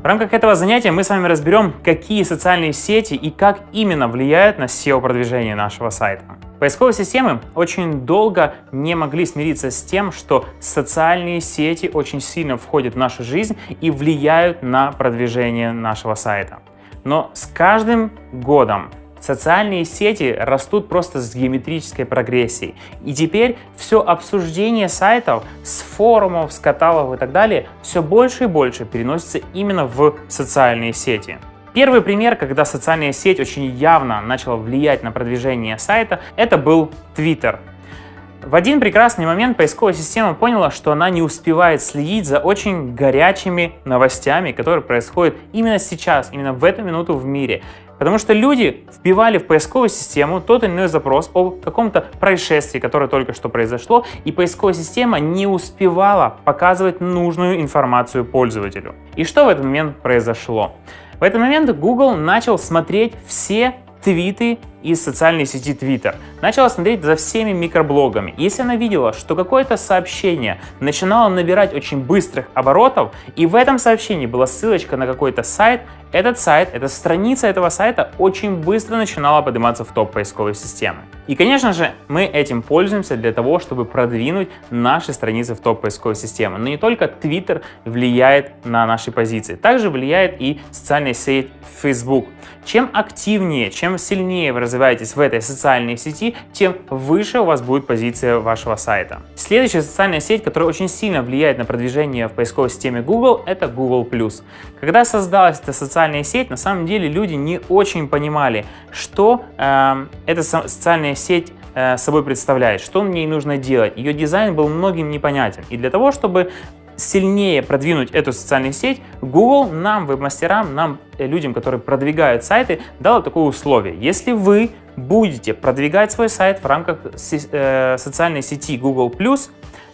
В рамках этого занятия мы с вами разберем, какие социальные сети и как именно влияют на SEO-продвижение нашего сайта. Поисковые системы очень долго не могли смириться с тем, что социальные сети очень сильно входят в нашу жизнь и влияют на продвижение нашего сайта. Но с каждым годом Социальные сети растут просто с геометрической прогрессией. И теперь все обсуждение сайтов с форумов, с каталогов и так далее все больше и больше переносится именно в социальные сети. Первый пример, когда социальная сеть очень явно начала влиять на продвижение сайта, это был Twitter. В один прекрасный момент поисковая система поняла, что она не успевает следить за очень горячими новостями, которые происходят именно сейчас, именно в эту минуту в мире. Потому что люди вбивали в поисковую систему тот или иной запрос о каком-то происшествии, которое только что произошло, и поисковая система не успевала показывать нужную информацию пользователю. И что в этот момент произошло? В этот момент Google начал смотреть все твиты из социальной сети Twitter. Начала смотреть за всеми микроблогами. Если она видела, что какое-то сообщение начинало набирать очень быстрых оборотов, и в этом сообщении была ссылочка на какой-то сайт, этот сайт, эта страница этого сайта очень быстро начинала подниматься в топ поисковой системы. И, конечно же, мы этим пользуемся для того, чтобы продвинуть наши страницы в топ поисковой системы. Но не только Twitter влияет на наши позиции, также влияет и социальная сеть Facebook. Чем активнее, чем сильнее вы развиваетесь в этой социальной сети, тем выше у вас будет позиция вашего сайта. Следующая социальная сеть, которая очень сильно влияет на продвижение в поисковой системе Google, это Google+. Когда создалась эта социальная сеть, на самом деле люди не очень понимали, что э, эта социальная сеть э, собой представляет, что мне нужно делать. Ее дизайн был многим непонятен. И для того, чтобы сильнее продвинуть эту социальную сеть, Google нам, веб-мастерам, нам, э, людям, которые продвигают сайты, дал такое условие. Если вы будете продвигать свой сайт в рамках э, социальной сети Google+,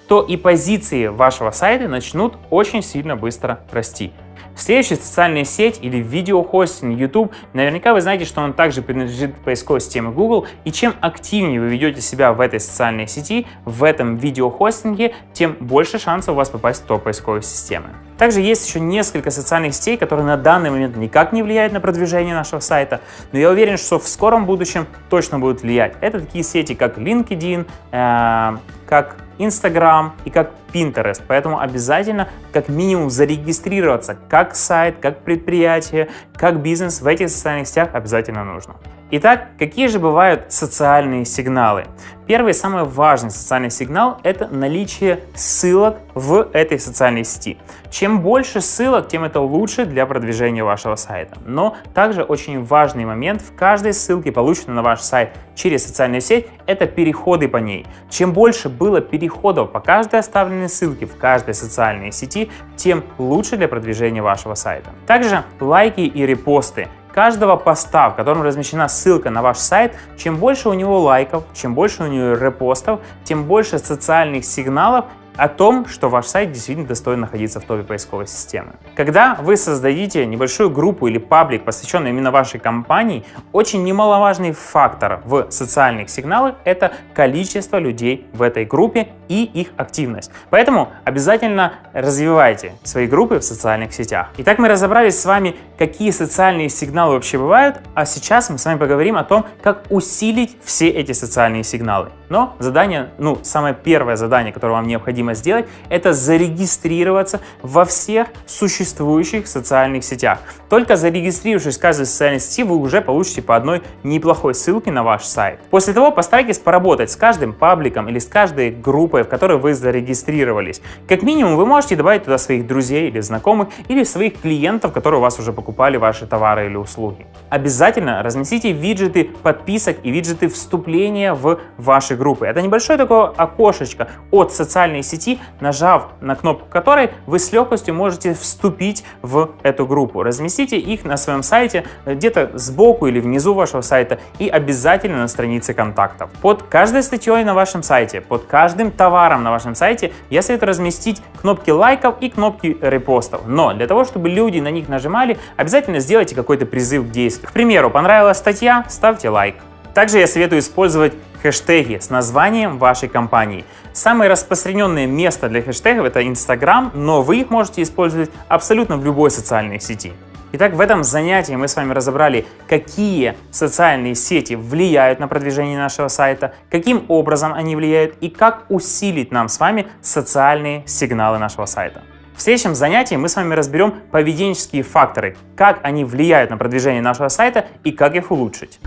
то и позиции вашего сайта начнут очень сильно быстро расти. Следующая социальная сеть или видеохостинг YouTube, наверняка вы знаете, что он также принадлежит поисковой системе Google, и чем активнее вы ведете себя в этой социальной сети, в этом видеохостинге, тем больше шансов у вас попасть в топ поисковой системы. Также есть еще несколько социальных сетей, которые на данный момент никак не влияют на продвижение нашего сайта, но я уверен, что в скором будущем точно будут влиять. Это такие сети, как LinkedIn, э, как Instagram и как Pinterest. Поэтому обязательно как минимум зарегистрироваться как сайт, как предприятие, как бизнес в этих социальных сетях обязательно нужно. Итак, какие же бывают социальные сигналы? Первый самый важный социальный сигнал – это наличие ссылок в этой социальной сети. Чем больше ссылок, тем это лучше для продвижения вашего сайта. Но также очень важный момент в каждой ссылке, полученной на ваш сайт через социальную сеть, это переходы по ней. Чем больше было переходов по каждой оставленной ссылке в каждой социальной сети, тем лучше для продвижения вашего сайта. Также лайки и репосты каждого поста, в котором размещена ссылка на ваш сайт, чем больше у него лайков, чем больше у него репостов, тем больше социальных сигналов о том, что ваш сайт действительно достоин находиться в топе поисковой системы. Когда вы создадите небольшую группу или паблик, посвященный именно вашей компании, очень немаловажный фактор в социальных сигналах – это количество людей в этой группе и их активность. Поэтому обязательно развивайте свои группы в социальных сетях. Итак, мы разобрались с вами, какие социальные сигналы вообще бывают, а сейчас мы с вами поговорим о том, как усилить все эти социальные сигналы. Но задание, ну, самое первое задание, которое вам необходимо сделать, это зарегистрироваться во всех существующих социальных сетях. Только зарегистрировавшись в каждой социальной сети, вы уже получите по одной неплохой ссылке на ваш сайт. После того постарайтесь поработать с каждым пабликом или с каждой группой, в которой вы зарегистрировались. Как минимум, вы можете добавить туда своих друзей или знакомых, или своих клиентов, которые у вас уже покупали ваши товары или услуги. Обязательно разместите виджеты подписок и виджеты вступления в ваши группы. Это небольшое такое окошечко от социальной сети, нажав на кнопку которой вы с легкостью можете вступить в эту группу. Разместите их на своем сайте, где-то сбоку или внизу вашего сайта и обязательно на странице контактов. Под каждой статьей на вашем сайте, под каждым товаром на вашем сайте я советую разместить кнопки лайков и кнопки репостов. Но для того, чтобы люди на них нажимали, обязательно сделайте какой-то призыв к действию. К примеру, понравилась статья, ставьте лайк. Также я советую использовать хэштеги с названием вашей компании. Самое распространенное место для хэштегов это Instagram, но вы их можете использовать абсолютно в любой социальной сети. Итак, в этом занятии мы с вами разобрали, какие социальные сети влияют на продвижение нашего сайта, каким образом они влияют и как усилить нам с вами социальные сигналы нашего сайта. В следующем занятии мы с вами разберем поведенческие факторы, как они влияют на продвижение нашего сайта и как их улучшить.